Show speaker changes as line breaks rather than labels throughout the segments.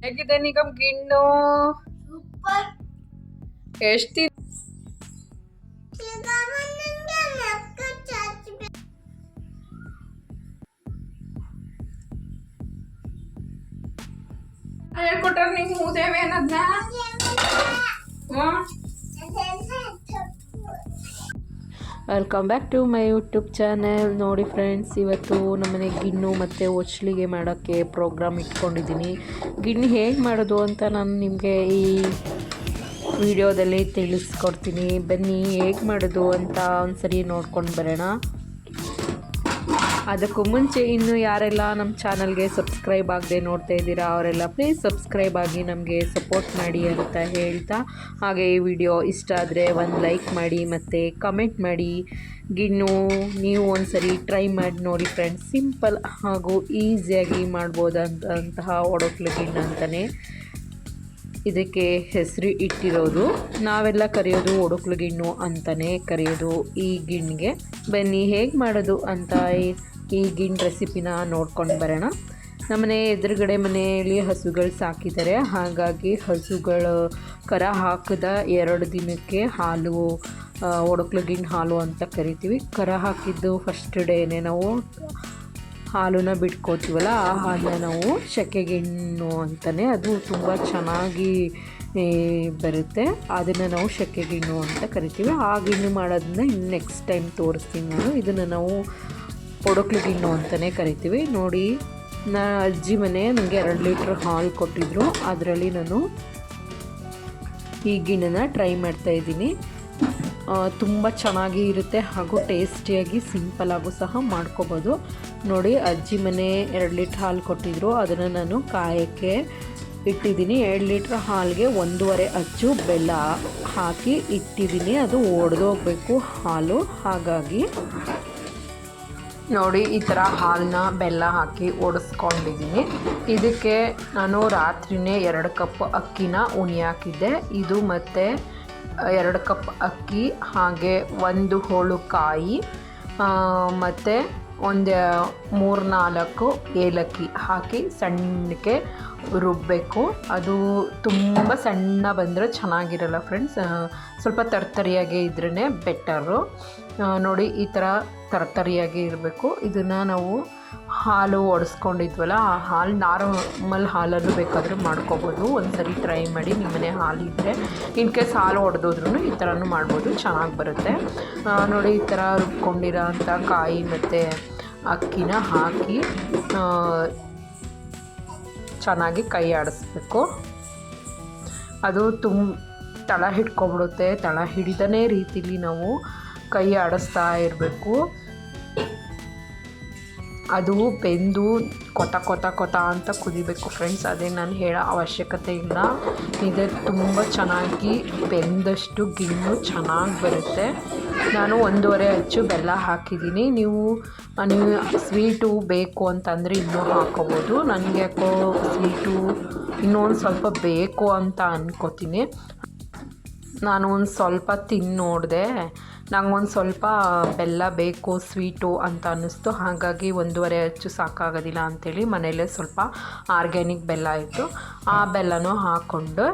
ಹೇಗಿದೆ ನಿಗಮ್ ಗಿಣ್ಣು
ಸೂಪರ್
ಎಷ್ಟು ಹೇಳ್ಕೊಟ್ರ ನಿಂಗೆ ಮೂದೇವೆ
welcome back to my YouTube channel ನೋಡಿ ಫ್ರೆಂಡ್ಸ್ ಇವತ್ತು ನಮ್ಮನೆ ಗಿಣ್ಣು ಮತ್ತು ಒಚ್ಚಲಿಗೆ ಮಾಡೋಕ್ಕೆ ಪ್ರೋಗ್ರಾಮ್ ಇಟ್ಕೊಂಡಿದ್ದೀನಿ. ಗಿಣ್ಣು ಹೇಗೆ ಮಾಡೋದು ಅಂತ ನಾನು ನಿಮಗೆ ಈ ವಿಡಿಯೋದಲ್ಲಿ ತಿಳಿಸ್ಕೊಡ್ತೀನಿ. ಬನ್ನಿ, ಹೇಗೆ ಮಾಡೋದು ಅಂತ ಒಂದು ಸರಿ ನೋಡ್ಕೊಂಡು ಬರೋಣ. ಅದಕ್ಕೂ ಮುಂಚೆ ಇನ್ನು ಯಾರೆಲ್ಲ ನಮ್ಮ ಚಾನಲ್ಗೆ ಸಬ್ಸ್ಕ್ರೈಬ್ ಆಗದೆ ನೋಡ್ತಾ ಇದ್ದೀರಾ, ಅವರೆಲ್ಲ ಪ್ಲೀಸ್ ಸಬ್ಸ್ಕ್ರೈಬ್ ಆಗಿ ನಮಗೆ ಸಪೋರ್ಟ್ ಮಾಡಿ ಅಂತ ಹೇಳ್ತಾ, ಹಾಗೆ ಈ ವಿಡಿಯೋ ಇಷ್ಟ ಆದರೆ ಒಂದು ಲೈಕ್ ಮಾಡಿ ಮತ್ತು ಕಮೆಂಟ್ ಮಾಡಿ. ಗಿನ್ನು ನೀವು ಒಂದ್ಸರಿ ಟ್ರೈ ಮಾಡಿ ನೋಡಿ ಫ್ರೆಂಡ್ಸ್ ಸಿಂಪಲ್ ಹಾಗೂ ಈಸಿಯಾಗಿ ಮಾಡ್ಬೋದಂತಹ ಒಡಕ್ಲು ಗಿಣ್ಣು ಅಂತಲೇ ಇದಕ್ಕೆ ಹೆಸರು ಇಟ್ಟಿರೋದು. ನಾವೆಲ್ಲ ಕರೆಯೋದು ಒಡಕ್ಲು ಗಿಣ್ಣು ಅಂತಲೇ ಕರೆಯೋದು ಈ ಗಿಣ್ಣಿಗೆ ಬನ್ನಿ ಹೇಗೆ ಮಾಡೋದು ಅಂತ ಈ- ಈ ಗಿಣ್ಣು ರೆಸಿಪಿನ ನೋಡ್ಕೊಂಡು ಬರೋಣ. ನಮ್ಮನೆ ಎದುರುಗಡೆ ಮನೆಯಲ್ಲಿ ಹಸುಗಳು ಸಾಕಿದ್ದಾರೆ ಹಾಗಾಗಿ ಹಸುಗಳು ಕರ ಹಾಕಿದ ಎರಡು ದಿನಕ್ಕೆ ಹಾಲು ಆ, ಒಡಕ್ಲು ಗಿಣ್ಣು ಹಾಲು ಅಂತ ಕರಿತೀವಿ. ಕರ ಹಾಕಿದ್ದು ಫಸ್ಟ್ ಡೇನೆ ನಾವು ಹಾಲನ್ನ ಬಿಟ್ಕೋತೀವಲ್ಲ ಆ ಹಾಲನ್ನ ನಾವು ಶೆಕೆಗಿಣ್ಣು ಅಂತಲೇ ಅದು ತುಂಬ ಚೆನ್ನಾಗಿ ಬರುತ್ತೆ. ಅದನ್ನು ನಾವು ಶೆಕೆಗಿಣ್ಣು ಅಂತ ಕರಿತೀವಿ. ಆ ಗಿಣ್ಣು ಮಾಡೋದನ್ನ ಇನ್ನು ನೆಕ್ಸ್ಟ್ ಟೈಮ್ ತೋರಿಸ್ತೀನಿ ನಾನು. ಇದನ್ನು ನಾವು ಒಡಕ್ಲು ಗಿಣ್ಣು ಅಂತಲೇ ಕರಿತೀವಿ. ನೋಡಿ, ನಾ ಅಜ್ಜಿ ಮನೆ ನನಗೆ ಎರಡು ಲೀಟ್ರ್ ಹಾಲು ಕೊಟ್ಟಿದ್ರು. ಅದರಲ್ಲಿ ನಾನು ಈ ಗಿಣ್ಣನ ಟ್ರೈ ಮಾಡ್ತಾ ಇದ್ದೀನಿ. ತುಂಬ ಚೆನ್ನಾಗಿ ಇರುತ್ತೆ ಹಾಗೂ ಟೇಸ್ಟಿಯಾಗಿ ಸಿಂಪಲಾಗೂ ಸಹ ಮಾಡ್ಕೋಬೋದು. ನೋಡಿ, ಅಜ್ಜಿ ಮನೆ ಎರಡು ಲೀಟ್ರ್ ಹಾಲು ಕೊಟ್ಟಿದ್ರು. ಅದನ್ನು ನಾನು ಕಾಯಕ್ಕೆ ಇಟ್ಟಿದ್ದೀನಿ. ಎರಡು ಲೀಟ್ರ್ ಹಾಲಿಗೆ ಒಂದೂವರೆ ಅಚ್ಚು ಬೆಲ್ಲ ಹಾಕಿ ಇಟ್ಟಿದ್ದೀನಿ. ಅದು ಒಡೆದೋಗ್ಬೇಕು ಹಾಲು. ಹಾಗಾಗಿ ನೋಡಿ, ಈ ಥರ ಹಾಲನ್ನ ಬೆಲ್ಲ ಹಾಕಿ ಒಡಿಸ್ಕೊಂಡಿದ್ದೀನಿ. ಇದಕ್ಕೆ ನಾನು ರಾತ್ರಿನೇ ಎರಡು ಕಪ್ ಅಕ್ಕಿನ ಉಣಿ ಹಾಕಿದ್ದೆ. ಇದು ಮತ್ತು ಎರಡು ಕಪ್ ಅಕ್ಕಿ, ಹಾಗೆ ಒಂದು ಹೋಳು ಕಾಯಿ ಮತ್ತು ಒಂದು ಮೂರು ನಾಲ್ಕು ಏಲಕ್ಕಿ ಹಾಕಿ ಸಣ್ಣಕ್ಕೆ ರುಬ್ಬಬೇಕು ಅದು ತುಂಬ ಸಣ್ಣ ಬಂದರೆ ಚೆನ್ನಾಗಿರಲ್ಲ ಫ್ರೆಂಡ್ಸ್ ಸ್ವಲ್ಪ ತರ್ತರಿಯಾಗಿ ಇದ್ರೇ ಬೆಟರು ನೋಡಿ, ಈ ಥರ ತರ್ತರಿಯಾಗಿ ಇರಬೇಕು. ಇದನ್ನು ನಾವು ಹಾಲು ಒಡಿಸ್ಕೊಂಡಿದ್ವಲ್ಲ, ಆ ಹಾಲು ನಾರ್ಮಲ್ ಹಾಲಲ್ಲೂ ಬೇಕಾದರೂ ಮಾಡ್ಕೋಬೋದು. ಒಂದು ಸರಿ ಟ್ರೈ ಮಾಡಿ ನಿಮ್ಮನೆ ಹಾಲು ಇನ್ ಕೇಸ್ ಹಾಲು ಒಡೆದೋದ್ರೂ ಈ ಥರನೂ ಮಾಡ್ಬೋದು, ಚೆನ್ನಾಗಿ ಬರುತ್ತೆ. ನೋಡಿ, ಈ ಥರ ರುಬ್ಕೊಂಡಿರೋ ಅಂಥ ಕಾಯಿ ಮತ್ತು ಅಕ್ಕಿನ ಹಾಕಿ ಚೆನ್ನಾಗಿ ಕೈ ಆಡಿಸ್ಬೇಕು. ಅದು ತುಂಬ ತಳ ಹಿಡ್ಕೊಬಿಡುತ್ತೆ. ತಳ ಹಿಡಿದನೇ ರೀತಿಲಿ ನಾವು ಕೈ ಆಡಿಸ್ತಾ ಇರಬೇಕು. ಅದು ಬೆಂದು ಕೊತ ಕೊತ ಕೊತ ಅಂತ ಕುದಿಬೇಕು ಫ್ರೆಂಡ್ಸ್. ಅದೇ ನಾನು ಹೇಳೋ ಅವಶ್ಯಕತೆ ಇಲ್ಲ. ಇದು ತುಂಬ ಚೆನ್ನಾಗಿ ಬೆಂದಷ್ಟು ಗಿಣ್ಣು ಚೆನ್ನಾಗಿ ಬರುತ್ತೆ. ನಾನು ಒಂದೂವರೆ ಅಚ್ಚು ಬೆಲ್ಲ ಹಾಕಿದ್ದೀನಿ. ನೀವು ನೀವು ಸ್ವೀಟು ಬೇಕು ಅಂತಂದರೆ ಇನ್ನೂ ಹಾಕೋಬೋದು. ನನಗೆ ಯಾಕೋ ಸ್ವೀಟು ಇನ್ನೊಂದು ಸ್ವಲ್ಪ ಬೇಕು ಅಂತ ಅಂದ್ಕೋತೀನಿ ನಾನು ಒಂದು ಸ್ವಲ್ಪ ತಿಂದು ನೋಡಿದೆ. ನಂಗೊಂದು ಸ್ವಲ್ಪ ಬೆಲ್ಲ ಬೇಕು, ಸ್ವೀಟು ಅಂತ ಅನ್ನಿಸ್ತು. ಹಾಗಾಗಿ ಒಂದೂವರೆ ಅಚ್ಚು ಸಾಕಾಗೋದಿಲ್ಲ ಅಂಥೇಳಿ ಮನೇಲೇ ಸ್ವಲ್ಪ ಆರ್ಗ್ಯಾನಿಕ್ ಬೆಲ್ಲ ಇತ್ತು. ಆ ಬೆಲ್ಲನೂ ಹಾಕ್ಕೊಂಡು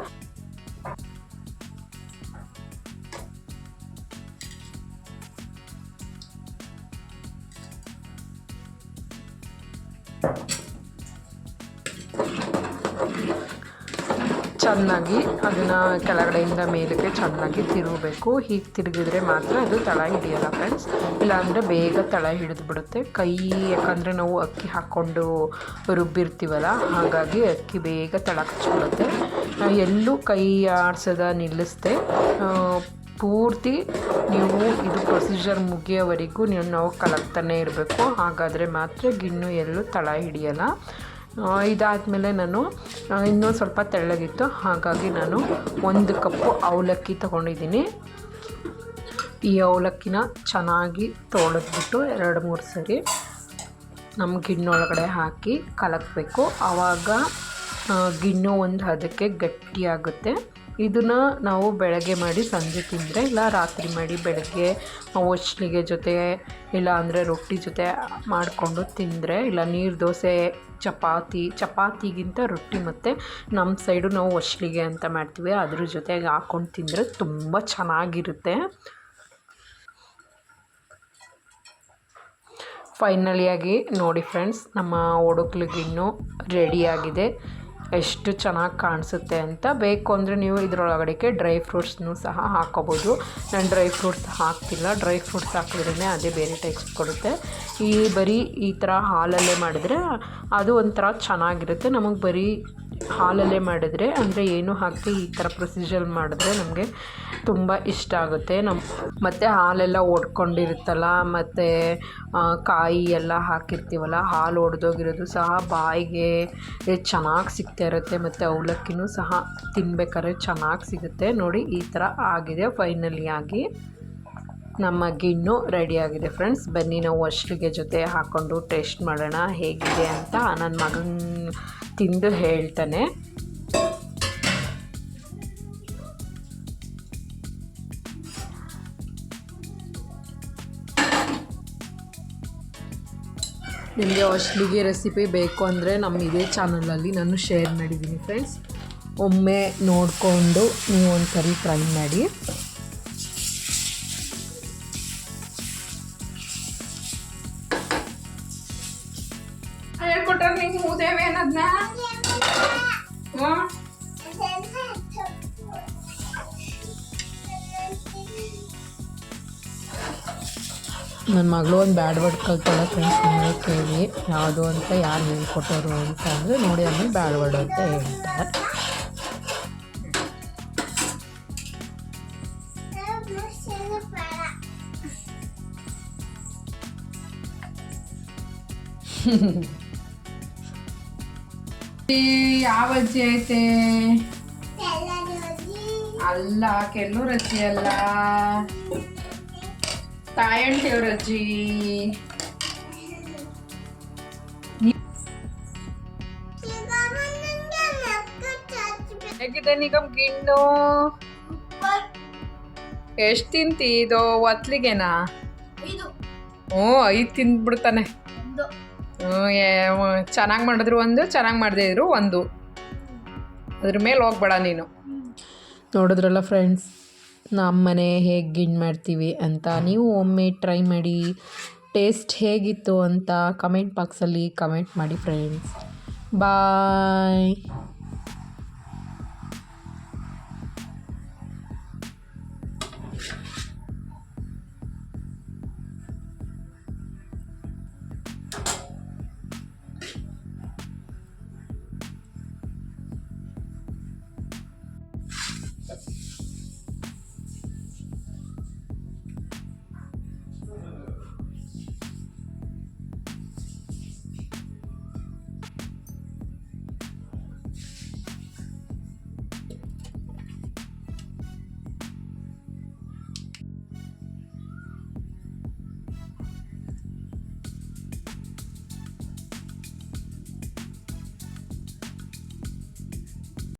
ಚೆನ್ನಾಗಿ ಅದನ್ನು ಕೆಳಗಡೆಯಿಂದ ಮೇಲಕ್ಕೆ ಚೆನ್ನಾಗಿ ತಿರುಗಬೇಕು. ಹೀಗೆ ತಿರುಗಿದ್ರೆ ಮಾತ್ರ ಅದು ತಳ ಹಿಡಿಯಲ್ಲ ಫ್ರೆಂಡ್ಸ್ ಇಲ್ಲಾಂದರೆ ಬೇಗ ತಳ ಹಿಡಿದು ಬಿಡುತ್ತೆ ಕೈ ಯಾಕಂದರೆ ನಾವು ಅಕ್ಕಿ ಹಾಕ್ಕೊಂಡು ರುಬ್ಬಿರ್ತೀವಲ್ಲ, ಹಾಗಾಗಿ ಅಕ್ಕಿ ಬೇಗ ತಳ ಕಚ್ಬಿಡುತ್ತೆ ಎಲ್ಲೂ ಕೈ ಆಡ್ಸೋದ ನಿಲ್ಲಿಸ್ದೆ ಪೂರ್ತಿ ನೀವು ಇದು ಪ್ರೊಸೀಜರ್ ಮುಗಿಯೋವರೆಗೂ ನೀವು ನಾವು ಕಲಕ್ತಾನೆ ಇರಬೇಕು. ಹಾಗಾದರೆ ಮಾತ್ರ ಗಿಣ್ಣು ಎಲ್ಲೂ ತಳ ಹಿಡಿಯಲ್ಲ. ಇದಾದಮೇಲೆ ನಾನು ಇನ್ನೂ ಸ್ವಲ್ಪ ತೆಳ್ಳಗಿತ್ತು. ಹಾಗಾಗಿ ನಾನು ಒಂದು ಕಪ್ಪು ಅವಲಕ್ಕಿ ತೊಗೊಂಡಿದ್ದೀನಿ. ಈ ಅವಲಕ್ಕಿನ ಚೆನ್ನಾಗಿ ತೊಳೆದ್ಬಿಟ್ಟು ಎರಡು ಮೂರು ಸರಿ ನಮ್ಮ ಗಿಣ್ಣೊಳಗಡೆ ಹಾಕಿ ಕಲಕಬೇಕು ಆವಾಗ ಗಿಣ್ಣು ಒಂದು ಹದಕ್ಕೆ ಗಟ್ಟಿಯಾಗುತ್ತೆ. ಇದನ್ನು ನಾವು ಬೆಳಗ್ಗೆ ಮಾಡಿ, ಸಂಜೆ ತಿಂದರೆ ಇಲ್ಲ ರಾತ್ರಿ ಮಾಡಿ ಬೆಳಗ್ಗೆ ಒಚ್ಚಲಿಗೆ ಜೊತೆ ಇಲ್ಲ ಅಂದರೆ ರೊಟ್ಟಿ ಜೊತೆ ಮಾಡಿಕೊಂಡು ತಿಂದರೆ ಇಲ್ಲ ನೀರು ದೋಸೆ, ಚಪಾತಿ, ಚಪಾತಿಗಿಂತ ರೊಟ್ಟಿ ಮತ್ತು ನಮ್ಮ ಸೈಡು ನಾವು ಒಚ್ಚಲಿಗೆ ಅಂತ ಮಾಡ್ತೀವಿ. ಅದ್ರ ಜೊತೆಗೆ ಹಾಕ್ಕೊಂಡು ತಿಂದರೆ ತುಂಬ ಚೆನ್ನಾಗಿರುತ್ತೆ. ಫೈನಲಿಯಾಗಿ ನೋಡಿ ಫ್ರೆಂಡ್ಸ್ ನಮ್ಮ ಒಡಕ್ಲಿಗಿನ್ನು ರೆಡಿಯಾಗಿದೆ ಎಷ್ಟು ಚೆನ್ನಾಗಿ ಕಾಣಿಸುತ್ತೆ ಅಂತ. ಬೇಕು ಅಂದರೆ ನೀವು ಇದರೊಳಗಡೆಗೆ ಡ್ರೈ ಫ್ರೂಟ್ಸ್ನು ಸಹ ಹಾಕೋಬೋದು. ನಾನು ಡ್ರೈ ಫ್ರೂಟ್ಸ್ ಹಾಕ್ತಿಲ್ಲ. ಡ್ರೈ ಫ್ರೂಟ್ಸ್ ಹಾಕಿದ್ರೇ ಅದೇ ಬೇರೆ ಟೇಸ್ಟ್ ಕೊಡುತ್ತೆ. ಈ ಬರೀ ಈ ಥರ ಹಾಲಲ್ಲೇ ಮಾಡಿದರೆ ಅದು ಒಂಥರ ಚೆನ್ನಾಗಿರುತ್ತೆ. ನಮಗೆ ಬರೀ ಹಾಲಲ್ಲೇ ಮಾಡಿದರೆ, ಅಂದರೆ ಏನು ಹಾಕಿ ಈ ಥರ ಪ್ರೊಸೀಜರ್ ಮಾಡಿದ್ರೆ ನಮಗೆ ತುಂಬ ಇಷ್ಟ ಆಗುತ್ತೆ. ನಮ್ಮ ಮತ್ತು ಹಾಲೆಲ್ಲ ಒಡ್ಕೊಂಡಿರುತ್ತಲ್ಲ, ಮತ್ತು ಕಾಯಿ ಎಲ್ಲ ಹಾಕಿರ್ತೀವಲ್ಲ, ಹಾಲು ಒಡೆದೋಗಿರೋದು ಸಹ ಬಾಯಿಗೆ ಚೆನ್ನಾಗಿ ಸಿಗ್ತಾ ಇರುತ್ತೆ, ಮತ್ತು ಅವಲಕ್ಕಿನೂ ಸಹ ತಿನ್ಬೇಕಾದ್ರೆ ಚೆನ್ನಾಗಿ ಸಿಗುತ್ತೆ. ನೋಡಿ, ಈ ಥರ ಆಗಿದೆ ಫೈನಲಿ ಆಗಿ. ನಮ್ಮ ಗಿಣ್ಣು ರೆಡಿಯಾಗಿದೆ ಫ್ರೆಂಡ್ಸ್. ಬನ್ನಿ ನಾವು ಅಷ್ಟಿಗೆ ಜೊತೆ ಹಾಕ್ಕೊಂಡು ಟೇಸ್ಟ್ ಮಾಡೋಣ ಹೇಗಿದೆ ಅಂತ ನನ್ನ ಮಗನ ತಿಂದು ಹೇಳ್ತಾನೆ. ನಿಮಗೆ ಅಷ್ಟಿಗೆ ರೆಸಿಪಿ ಬೇಕು ಅಂದರೆ ನಮ್ಮ ಇದೇ ಚಾನಲಲ್ಲಿ ನಾನು ಶೇರ್ ಮಾಡಿದ್ದೀನಿ ಫ್ರೆಂಡ್ಸ್. ಒಮ್ಮೆ ನೋಡಿಕೊಂಡು ನೀವು ಒಂದು ಸರಿ ಟ್ರೈ ಮಾಡಿ.
ಹೇಳ್ಕೊಟ್ರ ನಿಂಗೆ ಮೂದೇವೆ ಅನ್ನೋದ್ನ ಹ್ಞೂ
ನನ್ನ ಮಗಳು ಒಂದು ಬ್ಯಾಡ್ ವರ್ಡ್ ಕಲ್ತಾಳೆ ಫ್ರೆಂಡ್ಸ್ ನಿಮಗೆ ಕೇಳಿ ಯಾವುದು ಅಂತ ಯಾರು ಹೇಳ್ಕೊಟ್ಟರು ಅಂತ ಅಂದರೆ ನೋಡಿ ಅಲ್ಲಿ ಬ್ಯಾಡ್ ವರ್ಡ್ ಅಂತ ಹೇಳ್ತಾರೆ.
ಯಾವ ಅಜ್ಜಿ ಐತೆ? ಅಲ್ಲ ಕೆಲ್ಲೂರ್ ಅಜ್ಜಿ ಅಲ್ಲ. ತಾಯಂಟಿಯವ್ರ ಅಜ್ಜಿ. ಹೇಗಿದೆ ನಿಗಮ್ ಗಿಣ್ಣು? ಎಷ್ಟು ತಿಂತಿ ಇದು ಒತ್ಲಿಗೆನಾ? ಹ್ಞೂ ಐದು ತಿಂದ್ಬಿಡ್ತಾನೆ. ಚೆನ್ನಾಗಿ ಮಾಡಿದ್ರು ಒಂದು, ಚೆನ್ನಾಗಿ ಮಾಡದೇ ಇದ್ರು ಒಂದು. ಅದ್ರ ಮೇಲೆ ಹೋಗ್ಬೇಡ ನೀನು.
ನೋಡಿದ್ರಲ್ಲ ಫ್ರೆಂಡ್ಸ್ ನಮ್ಮ ಮನೆ ಹೇಗೆ ಗಿಣ್ ಮಾಡ್ತೀವಿ ಅಂತ ನೀವು ಒಮ್ಮೆ ಟ್ರೈ ಮಾಡಿ ಟೇಸ್ಟ್ ಹೇಗಿತ್ತು ಅಂತ ಕಮೆಂಟ್ ಬಾಕ್ಸಲ್ಲಿ ಕಮೆಂಟ್ ಮಾಡಿ ಫ್ರೆಂಡ್ಸ್ ಬಾಯ್